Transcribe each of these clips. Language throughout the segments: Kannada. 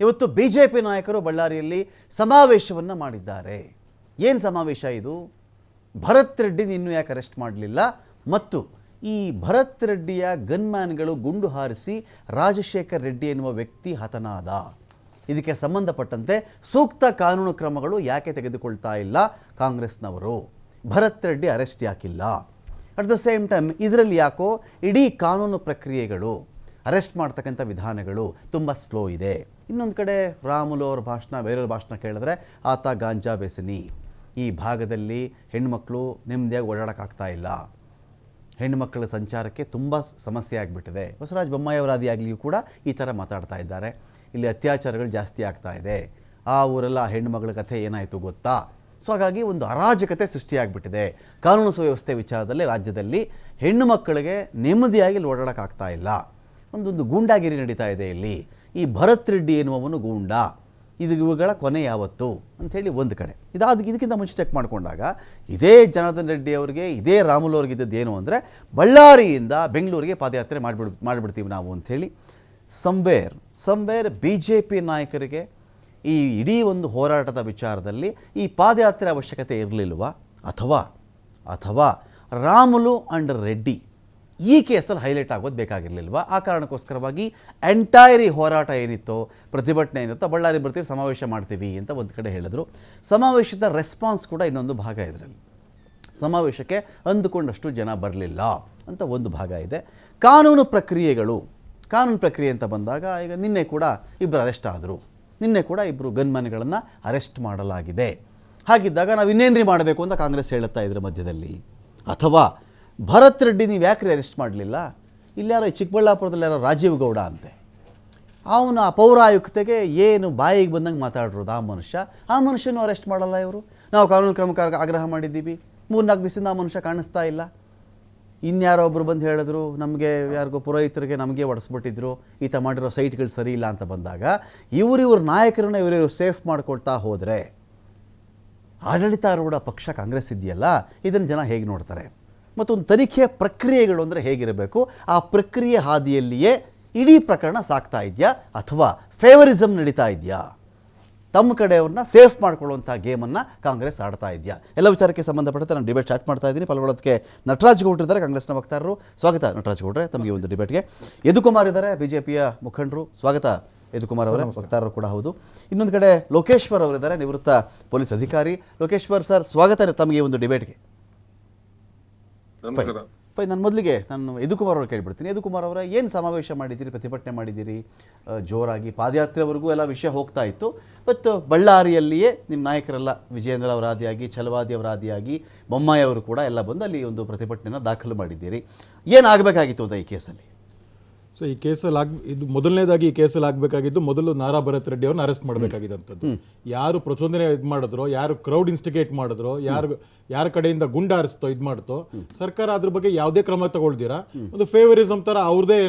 ಇವತ್ತು ಬಿ ಜೆ ಪಿ ನಾಯಕರು ಬಳ್ಳಾರಿಯಲ್ಲಿ ಸಮಾವೇಶವನ್ನು ಮಾಡಿದ್ದಾರೆ. ಏನು ಸಮಾವೇಶ ಇದು? ಭರತ್ ರೆಡ್ಡಿ ಇನ್ನೂ ಯಾಕೆ ಅರೆಸ್ಟ್ ಮಾಡಲಿಲ್ಲ? ಮತ್ತು ಈ ಭರತ್ ರೆಡ್ಡಿಯ ಗನ್ಮ್ಯಾನ್ಗಳು ಗುಂಡು ಹಾರಿಸಿ ರಾಜಶೇಖರ್ ರೆಡ್ಡಿ ಎನ್ನುವ ವ್ಯಕ್ತಿ ಹತನಾದ. ಇದಕ್ಕೆ ಸಂಬಂಧಪಟ್ಟಂತೆ ಸೂಕ್ತ ಕಾನೂನು ಕ್ರಮಗಳು ಯಾಕೆ ತೆಗೆದುಕೊಳ್ತಾ ಇಲ್ಲ ಕಾಂಗ್ರೆಸ್ನವರು? ಭರತ್ ರೆಡ್ಡಿ ಅರೆಸ್ಟ್ ಯಾಕಿಲ್ಲ? ಅಟ್ ದ ಸೇಮ್ ಟೈಮ್ ಇದರಲ್ಲಿ ಯಾಕೋ ಇಡೀ ಕಾನೂನು ಪ್ರಕ್ರಿಯೆಗಳು ಅರೆಸ್ಟ್ ಮಾಡ್ತಕ್ಕಂಥ ವಿಧಾನಗಳು ತುಂಬ ಸ್ಲೋ ಇದೆ. ಇನ್ನೊಂದು ಕಡೆ ರಾಮುಲು ಅವ್ರ ಭಾಷಣ, ಬೇರೆಯವ್ರ ಭಾಷಣ ಕೇಳಿದ್ರೆ ಆತ ಗಾಂಜಾ ವ್ಯಸನಿ ಈ ಭಾಗದಲ್ಲಿ ಹೆಣ್ಮಕ್ಳು ನೆಮ್ಮದಿಯಾಗಿ ಓಡಾಡೋಕ್ಕಾಗ್ತಾ ಇಲ್ಲ. ಹೆಣ್ಣುಮಕ್ಕಳ ಸಂಚಾರಕ್ಕೆ ತುಂಬ ಸಮಸ್ಯೆ ಆಗಿಬಿಟ್ಟಿದೆ. ಬಸವರಾಜ ಬೊಮ್ಮಾಯಿಯವರಾದಿಯಾಗಲಿಯೂ ಕೂಡ ಈ ಥರ ಮಾತಾಡ್ತಾ ಇದ್ದಾರೆ. ಇಲ್ಲಿ ಅತ್ಯಾಚಾರಗಳು ಜಾಸ್ತಿ ಆಗ್ತಾ ಇದೆ. ಆ ಊರೆಲ್ಲ ಆ ಹೆಣ್ಣುಮಗಳ ಕಥೆ ಏನಾಯಿತು ಗೊತ್ತಾ? ಸೊ ಹಾಗಾಗಿ ಒಂದು ಅರಾಜಕತೆ ಸೃಷ್ಟಿಯಾಗ್ಬಿಟ್ಟಿದೆ. ಕಾನೂನು ಸುವ್ಯವಸ್ಥೆ ವಿಚಾರದಲ್ಲಿ ರಾಜ್ಯದಲ್ಲಿ ಹೆಣ್ಣು ಮಕ್ಕಳಿಗೆ ನೆಮ್ಮದಿಯಾಗಿ ಓಡಾಡೋಕ್ಕಾಗ್ತಾ ಇಲ್ಲ. ಒಂದೊಂದು ಗೂಂಡಾಗಿರಿ ನಡೀತಾ ಇದೆ ಇಲ್ಲಿ. ಈ ಭರತ್ ರೆಡ್ಡಿ ಎನ್ನುವವನು ಗೂಂಡ. ಇದು ಇವುಗಳ ಕೊನೆ ಯಾವತ್ತು? ಅಂಥೇಳಿ ಒಂದು ಕಡೆ. ಇದಾದ ಇದಕ್ಕಿಂತ ಮುಂಚೆ ಚೆಕ್ ಮಾಡಿಕೊಂಡಾಗ ಇದೇ ಜನಾರ್ದನ್ ರೆಡ್ಡಿ ಅವರಿಗೆ, ಇದೇ ರಾಮುಲು ಅವ್ರಿಗೆ ಇದ್ದದ್ದು ಏನು ಅಂದರೆ ಬಳ್ಳಾರಿಯಿಂದ ಬೆಂಗಳೂರಿಗೆ ಪಾದಯಾತ್ರೆ ಮಾಡಿಬಿಡ್, ಮಾಡಿಬಿಡ್ತೀವಿ ನಾವು ಅಂಥೇಳಿ somewhere somewhere B J P ನಾಯಕರಿಗೆ ಈ ಇಡೀ ಒಂದು ಹೋರಾಟದ ವಿಚಾರದಲ್ಲಿ ಈ ಪಾದಯಾತ್ರೆ ಅವಶ್ಯಕತೆ ಇರಲಿಲ್ವ? ಅಥವಾ ಅಥವಾ ರಾಮುಲು ಅಂಡ್ ರೆಡ್ಡಿ ಈ ಕೇಸಲ್ಲಿ ಹೈಲೈಟ್ ಆಗೋದು ಬೇಕಾಗಿರಲಿಲ್ವಾ? ಆ ಕಾರಣಕ್ಕೋಸ್ಕರವಾಗಿ ಎಂಟೈರಿ ಹೋರಾಟ ಏನಿತ್ತು, ಪ್ರತಿಭಟನೆ ಏನಿತ್ತು, ಬಳ್ಳಾರಿ ಬರ್ತೀವಿ, ಸಮಾವೇಶ ಮಾಡ್ತೀವಿ ಅಂತ ಒಂದು ಕಡೆ ಹೇಳಿದ್ರು. ಸಮಾವೇಶದ ರೆಸ್ಪಾನ್ಸ್ ಕೂಡ ಇನ್ನೊಂದು ಭಾಗ ಇದರಲ್ಲಿ. ಸಮಾವೇಶಕ್ಕೆ ಅಂದುಕೊಂಡಷ್ಟು ಜನ ಬರಲಿಲ್ಲ ಅಂತ ಒಂದು ಭಾಗ ಇದೆ. ಕಾನೂನು ಪ್ರಕ್ರಿಯೆಗಳು, ಕಾನೂನು ಪ್ರಕ್ರಿಯೆ ಅಂತ ಬಂದಾಗ ಈಗ ನಿನ್ನೆ ಕೂಡ ಇಬ್ಬರು ಅರೆಸ್ಟ್ ಆದರು. ನಿನ್ನೆ ಕೂಡ ಇಬ್ಬರು ಗನ್ಮನ್ಗಳನ್ನು ಅರೆಸ್ಟ್ ಮಾಡಲಾಗಿದೆ. ಹಾಗಿದ್ದಾಗ ನಾವು ಇನ್ನೇನ್ರಿ ಮಾಡಬೇಕು ಅಂತ ಕಾಂಗ್ರೆಸ್ ಹೇಳುತ್ತಾ ಇದ್ರ ಮಧ್ಯದಲ್ಲಿ. ಅಥವಾ ಭರತ್ ರೆಡ್ಡಿ ನೀವು ಯಾಕ್ರಿ ಅರೆಸ್ಟ್ ಮಾಡಲಿಲ್ಲ? ಇಲ್ಲಾರೋ ಚಿಕ್ಕಬಳ್ಳಾಪುರದಲ್ಲಿ ಯಾರೋ ರಾಜೀವ್ ಗೌಡ ಅಂತೆ. ಅವನ ಪೌರಾಯುಕ್ತೆಗೆ ಏನು ಬಾಯಿಗೆ ಬಂದಂಗೆ ಮಾತಾಡಿರೋದು ಆ ಮನುಷ್ಯ? ಆ ಮನುಷ್ಯನೂ ಅರೆಸ್ಟ್ ಮಾಡಲ್ಲ ಇವರು? ನಾವು ಕಾನೂನು ಕ್ರಮಕ್ಕೆ ಆಗ್ರಹ ಮಾಡಿದ್ದೀವಿ. ಮೂರ್ನಾಲ್ಕು ದಿವಸದಿಂದ ಆ ಮನುಷ್ಯ ಕಾಣಿಸ್ತಾ ಇಲ್ಲ. ಇನ್ಯಾರೋ ಒಬ್ಬರು ಬಂದು ಹೇಳಿದ್ರು, ನಮಗೆ ಯಾರಿಗೋ ಪುರೋಹಿತರಿಗೆ ನಮಗೆ ಒಡಿಸ್ಬಿಟ್ಟಿದ್ರು, ಈತ ಮಾಡಿರೋ ಸೈಟ್ಗಳು ಸರಿ ಇಲ್ಲ ಅಂತ ಬಂದಾಗ ಇವರು ಇವ್ರ ನಾಯಕರನ್ನ ಇವರಿವ್ರು ಸೇಫ್ ಮಾಡ್ಕೊಳ್ತಾ ಹೋದರೆ ಆಡಳಿತಾರೂಢ ಪಕ್ಷ ಕಾಂಗ್ರೆಸ್ ಇದೆಯಲ್ಲ? ಇದನ್ನು ಜನ ಹೇಗೆ ನೋಡ್ತಾರೆ? ಮತ್ತೊಂದು ತನಿಖೆಯ ಪ್ರಕ್ರಿಯೆಗಳು ಅಂದರೆ ಹೇಗಿರಬೇಕು? ಆ ಪ್ರಕ್ರಿಯೆ ಹಾದಿಯಲ್ಲಿಯೇ ಇಡೀ ಪ್ರಕರಣ ಸಾಕ್ತಾ ಇದೆಯಾ? ಅಥವಾ ಫೇವರಿಸಮ್ ನಡೀತಾ ಇದೆಯಾ? ತಮ್ಮ ಕಡೆಯವ್ರನ್ನ ಸೇಫ್ ಮಾಡ್ಕೊಳ್ಳುವಂಥ ಗೇಮನ್ನು ಕಾಂಗ್ರೆಸ್ ಆಡ್ತಾ ಇದೆಯಾ? ಎಲ್ಲ ವಿಚಾರಕ್ಕೆ ಸಂಬಂಧಪಟ್ಟಂತೆ ನಾನು ಡಿಬೇಟ್ ಸ್ಟಾರ್ಟ್ ಮಾಡ್ತಾ ಇದ್ದೀನಿ. ಪಾಲ್ಗೊಳ್ಳೋದಕ್ಕೆ ನಟರಾಜ್ ಗೌಡ್ರು ಇದ್ದಾರೆ ಕಾಂಗ್ರೆಸ್ನ ವಕ್ತಾರರು. ಸ್ವಾಗತ ನಟರಾಜ್ ಗೌಡ್ರೆ ತಮಗೆ ಒಂದು ಡಿಬೇಟ್ಗೆ ಯದುಕುಮಾರ್ ಇದ್ದಾರೆ ಬಿ ಜೆ ಪಿಯ ಮುಖಂಡರು. ಸ್ವಾಗತ ಯದುಕುಮಾರ್ ಅವರ ವಕ್ತಾರರು ಕೂಡ ಹೌದು. ಇನ್ನೊಂದು ಕಡೆ ಲೋಕೇಶ್ವರ್ ಅವರಿದ್ದಾರೆ ನಿವೃತ್ತ ಪೊಲೀಸ್ ಅಧಿಕಾರಿ. ಲೋಕೇಶ್ವರ್ ಸರ್ ಸ್ವಾಗತ ತಮಗೆ ಒಂದು ಡಿಬೇಟ್ಗೆ ನಮಸ್ಕಾರ. ಫೈ ನಾನು ಮೊದಲಿಗೆ ನಾನು ಯದುಕುಮಾರ್ ಅವ್ರು ಕೇಳ್ಬಿಡ್ತೀನಿ. ಯದುಕುಮಾರ್ ಅವರ ಏನು ಸಮಾವೇಶ ಮಾಡಿದ್ದೀರಿ, ಪ್ರತಿಭಟನೆ ಮಾಡಿದ್ದೀರಿ? ಜೋರಾಗಿ ಪಾದಯಾತ್ರೆವರೆಗೂ ಎಲ್ಲ ವಿಷಯ ಹೋಗ್ತಾ ಇತ್ತು. ಬಟ್ ಬಳ್ಳಾರಿಯಲ್ಲಿಯೇ ನಿಮ್ಮ ನಾಯಕರೆಲ್ಲ ವಿಜಯೇಂದ್ರ ಅವರಾದಿಯಾಗಿ ಛಲವಾದಿ ಅವರಾದಿಯಾಗಿ ಬೊಮ್ಮಾಯಿ ಅವರು ಕೂಡ ಎಲ್ಲ ಬಂದು ಅಲ್ಲಿ ಒಂದು ಪ್ರತಿಭಟನೆಯನ್ನು ದಾಖಲು ಮಾಡಿದ್ದೀರಿ. ಏನಾಗಬೇಕಾಗಿತ್ತು ಅಂತ ಈ ಕೇಸಲ್ಲಿ? ಸೊ ಈ ಕೇಸಲ್ಲಿ ಆಗ ಇದು ಮೊದಲನೇದಾಗಿ ಈ ಕೇಸಲ್ಲಿ ಆಗಬೇಕಾಗಿದ್ದು ಮೊದಲು ನಾರಾ ಭರತ್ ರೆಡ್ಡಿ ಅವ್ರನ್ನ ಅರೆಸ್ಟ್ ಮಾಡಬೇಕಾಗಿದ್ದಂಥದ್ದು. ಯಾರು ಪ್ರಚೋದನೆ ಇದು ಮಾಡಿದ್ರೋ ಯಾರು ಕ್ರೌಡ್ ಇನ್ಸ್ಟಿಗೇಟ್ ಮಾಡಿದ್ರೋ ಯಾರು ಯಾರ ಕಡೆಯಿಂದ ಗುಂಡ ಹಾರಿಸ್ತೋ ಇದು ಮಾಡ್ತೋ ಸರ್ಕಾರ ಅದ್ರ ಬಗ್ಗೆ ಯಾವುದೇ ಕ್ರಮ ತಗೊಳ್ದಿರಾ? ಒಂದು ಫೇವರಿಸಮ್ ಥರ ಅವ್ರದೇ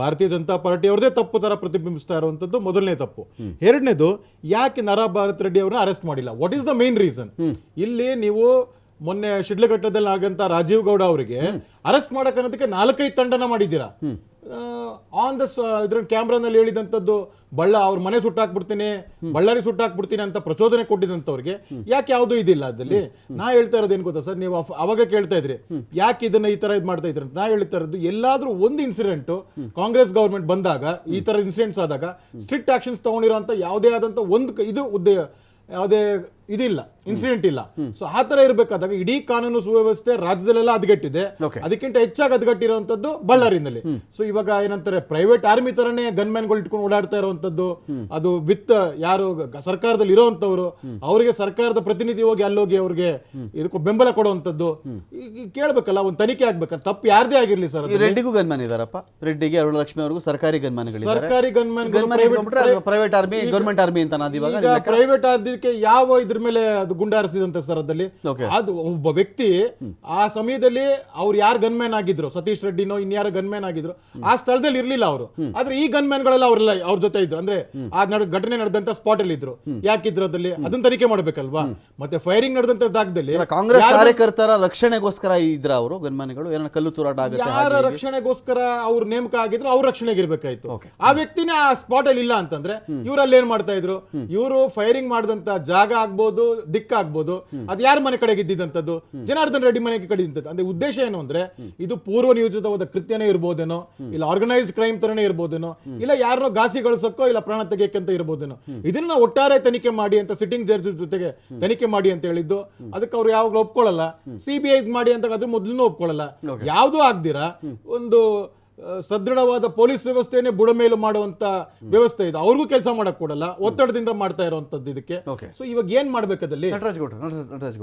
ಭಾರತೀಯ ಜನತಾ ಪಾರ್ಟಿ ಅವ್ರದೇ ತಪ್ಪು ಥರ ಪ್ರತಿಬಿಂಬಿಸ್ತಾ ಇರುವಂಥದ್ದು ಮೊದಲನೇ ತಪ್ಪು. ಎರಡನೇದು ಯಾಕೆ ನಾರಾ ಭಾರತ್ ರೆಡ್ಡಿ ಅವ್ರನ್ನ ಅರೆಸ್ಟ್ ಮಾಡಿಲ್ಲ? What is the main reason ಇಲ್ಲಿ ನೀವು ಮೊನ್ನೆ ಶಿಡ್ಲಘಟ್ಟದಲ್ಲಿ ಆಗಂತ ರಾಜೀವ್ ಗೌಡ ಅವರಿಗೆ ಅರೆಸ್ಟ್ ಮಾಡಕ್ ಅನ್ನೋದಕ್ಕೆ ನಾಲ್ಕೈದು ತಂಡನ ಮಾಡಿದ್ದೀರಾ? ಆನ್ ದ ಇದ್ರ ಕ್ಯಾಮ್ರಾನಲ್ಲಿ ಹೇಳಿದಂಥದ್ದು, ಬಳ್ಳ ಅವ್ರ ಮನೆ ಸುಟ್ಟಾಕ್ಬಿಡ್ತೀನಿ, ಬಳ್ಳಾರಿ ಸುಟ್ಟಾಕ್ಬಿಡ್ತೀನಿ ಅಂತ ಪ್ರಚೋದನೆ ಕೊಟ್ಟಿದಂಥವ್ರಿಗೆ ಯಾಕೆ ಯಾವುದೂ ಇದಿಲ್ಲ ಅದರಲ್ಲಿ? ನಾ ಹೇಳ್ತಾ ಇರೋದು ಏನು ಗೊತ್ತಾ ಸರ್? ನೀವು ಅವಾಗ ಕೇಳ್ತಾ ಇದ್ರಿ. ಯಾಕೆ ಇದನ್ನ ಈ ತರ ಇದು ಮಾಡ್ತಾ ಇದ್ರಿ ಅಂತ? ನಾ ಹೇಳ್ತಾ ಇರೋದು, ಎಲ್ಲಾದ್ರೂ ಒಂದು ಇನ್ಸಿಡೆಂಟ್ ಕಾಂಗ್ರೆಸ್ ಗೌರ್ಮೆಂಟ್ ಬಂದಾಗ, ಈ ತರ ಇನ್ಸಿಡೆಂಟ್ಸ್ ಆದಾಗ ಸ್ಟ್ರಿಕ್ಟ್ ಆಕ್ಷನ್ಸ್ ತಗೊಂಡಿರೋಂಥ ಯಾವುದೇ ಆದಂತ ಒಂದು ಇದು ಯಾವುದೇ ಇದಿಲ್ಲ ಇನ್ಸಿಡೆಂಟ್ ಇಲ್ಲ. ಸೊ ಆ ತರ ಇರಬೇಕಾದಾಗ ಇಡೀ ಕಾನೂನು ಸುವ್ಯವಸ್ಥೆ ರಾಜ್ಯದಲ್ಲೆಲ್ಲ ಅದ್ಗಟ್ಟಿದೆ. ಅದಕ್ಕಿಂತ ಹೆಚ್ಚಾಗಿ ಅದ್ಗಟ್ಟಿರುವಂತದ್ದು ಬಳ್ಳಾರಿನಲ್ಲಿ. ಸೊ ಇವಾಗ ಏನಂತಾರೆ ಪ್ರೈವೇಟ್ ಆರ್ಮಿ ತರನೇ ಗನ್ಮ್ಯಾನ್ಗಳು ಇಟ್ಕೊಂಡು ಓಡಾಡ್ತಾ ಇರುವಂತದ್ದು ಅದು ವಿತ್ ಯಾರು ಸರ್ಕಾರದಲ್ಲಿ ಇರೋಂಥವ್ರು ಅವರಿಗೆ ಸರ್ಕಾರದ ಪ್ರತಿನಿಧಿ ಹೋಗಿ ಅಲ್ಲೋಗಿ ಅವ್ರಿಗೆ ಇದಕ್ಕೂ ಬೆಂಬಲ ಕೊಡುವಂತದ್ದು ಕೇಳಬೇಕಲ್ಲ ಒಂದು ತನಿಖೆ ಆಗ್ಬೇಕಲ್ಲ ತಪ್ಪು ಯಾರದೇ ಆಗಿರ್ಲಿ ಸರ್ ರೆಡ್ಡಿಗೂ ಗನ್ಮ್ಯಾನ್ ಇದಾರಪ್ಪ. ರೆಡ್ಡಿಗೆ ಅರುಣಲಕ್ಷ್ಮಿ ಅವ್ರಿಗೂ ಸರ್ಕಾರಿ ಗನ್ಮ್ಯಾನ್ಗಳಿದ್ದಾರೆ ಸರ್ಕಾರಿ gunman private army government army ಅಂತ ಇವಾಗ ಪ್ರೈವೇಟ್ ಆರ್ಮಿಗೆ ಯಾವ ಇದ್ರ ಇದ್ರ ಮೇಲೆ ಅದು ಗುಂಡಾರಿಸಿದಂತೆ ಸರ್ ಅದಲ್ಲಿ ಅದು ಒಬ್ಬ ವ್ಯಕ್ತಿ ಆ ಸಮಯದಲ್ಲಿ ಅವ್ರು ಯಾರು ಗನ್ಮ್ಯಾನ್ ಆಗಿದ್ರು? ಸತೀಶ್ ರೆಡ್ಡಿನೋ ಇನ್ಯಾರ ಗನ್ಮ್ಯಾನ್ ಆಗಿದ್ರು? ಆ ಸ್ಥಳದಲ್ಲಿ ಇರ್ಲಿಲ್ಲ ಅವರು. ಆದ್ರೆ ಈ ಗನ್ಮ್ಯಾನ್ ಗಳೆಲ್ಲ ಅವ್ರೆಲ್ಲ ಅವ್ರ ಜೊತೆ ಇದ್ರು. ಅಂದ್ರೆ ಆ ನಡ್ ಘಟನೆ ನಡೆದಂತ ಸ್ಪಾಟ್ ಅಲ್ಲಿ ಇದ್ರು. ಯಾಕಿದ್ರು ಅದಲ್ಲಿ ಅದನ್ನ ತನಿಖೆ ಮಾಡ್ಬೇಕಲ್ವಾ? ಮತ್ತೆ ಫೈರಿಂಗ್ ನಡೆದಂತ ಜಾಗದಲ್ಲಿ ಕಾಂಗ್ರೆಸ್ ಕಾರ್ಯಕರ್ತರ ರಕ್ಷಣೆಗೋಸ್ಕರ ಇದ್ರ ಅವರು ಗನ್ಮ್ಯಾನ್ಗಳು? ಏನೋ ಕಲ್ಲು ತೂರಾಟ ಆಗುತ್ತೆ ಯಾರ ರಕ್ಷಣೆಗೋಸ್ಕರ ಅವ್ರ ನೇಮಕ ಆಗಿದ್ರು ಅವ್ರ ರಕ್ಷಣೆಗೆ ಇರ್ಬೇಕಾಯ್ತು. ಆ ವ್ಯಕ್ತಿನ ಆ ಸ್ಪಾಟ್ ಅಲ್ಲಿ ಇಲ್ಲ ಅಂತಂದ್ರೆ ಇವ್ರಲ್ಲಿ ಏನ್ ಮಾಡ್ತಾ ಇದ್ರು? ಇವರು ಫೈರಿಂಗ್ ಮಾಡಿದಂತ ಜಾಗ ಆಗ್ಬೋದು ಆಗ್ಬೋದು ಅದು ಯಾರ ಮನೆ ಕಡೆಗೆ ಇದ್ದಿದ್ದಂಥದ್ದು? ಜನಾರ್ದನ್ ರೆಡ್ಡಿ ಮನೆಗೆ ಕಡೆ ಇದ್ದದ್ದು ಅಂದ್ರೆ ಉದ್ದೇಶ ಏನು ಅಂದ್ರೆ ಇದು ಪೂರ್ವ ನಿಯೋಜಿತವಾದ ಕೃತ್ಯನೇ ಇರ್ಬೋದೇನೋ ಇಲ್ಲ ಆರ್ಗನೈಸ್ಡ್ ಕ್ರೈಮ್ ತರನೇ ಇರ್ಬೋದೇನೋ ಇಲ್ಲ ಯಾರನ್ನೋ ಘಾಸಿ ಗಳಿಸಕ್ಕೋ ಇಲ್ಲ ಪ್ರಾಣ ತೆಗೆಯಕ್ಕಂತ ಇರ್ಬೋದೇನೋ. ಇದನ್ನ ಒಟ್ಟಾರೆ ತನಿಖೆ ಮಾಡಿ ಅಂತ ಸಿಟ್ಟಿಂಗ್ ಜಡ್ಜ್ ಜೊತೆಗೆ ತನಿಖೆ ಮಾಡಿ ಅಂತ ಹೇಳಿದ್ದು. ಅದಕ್ಕೆ ಅವ್ರು ಯಾವಾಗಲೂ ಒಪ್ಕೊಳ್ಳಲ್ಲ. ಸಿಬಿಐ ಮಾಡಿ ಅಂತ ಅದ್ರ ಮೊದ್ಲು ಒಪ್ಕೊಳ್ಳಲ್ಲ. ಯಾವುದೂ ಆಗ್ದಿರಾ ಒಂದು ಸದೃಢವಾದ ಪೊಲೀಸ್ ವ್ಯವಸ್ಥೆನೇ ಬುಡಮೇಲು ಮಾಡುವಂತ ವ್ಯವಸ್ಥೆ ಇದೆ. ಅವ್ರಿಗೂ ಕೆಲಸ ಮಾಡಕ್ ಕೊಡಲ್ಲ. ಒತ್ತಡದಿಂದ ಮಾಡ್ತಾ ಇರುವಂತದ್ದು ಇದಕ್ಕೆ. ಸೊ ಇವಾಗ ಏನ್ ಮಾಡ್ಬೇಕಾದಲ್ಲಿ ನಟರಾಜ್ ಗೌಡ್ರು ನಟರಾಜ್ ಗೌಡ್ರು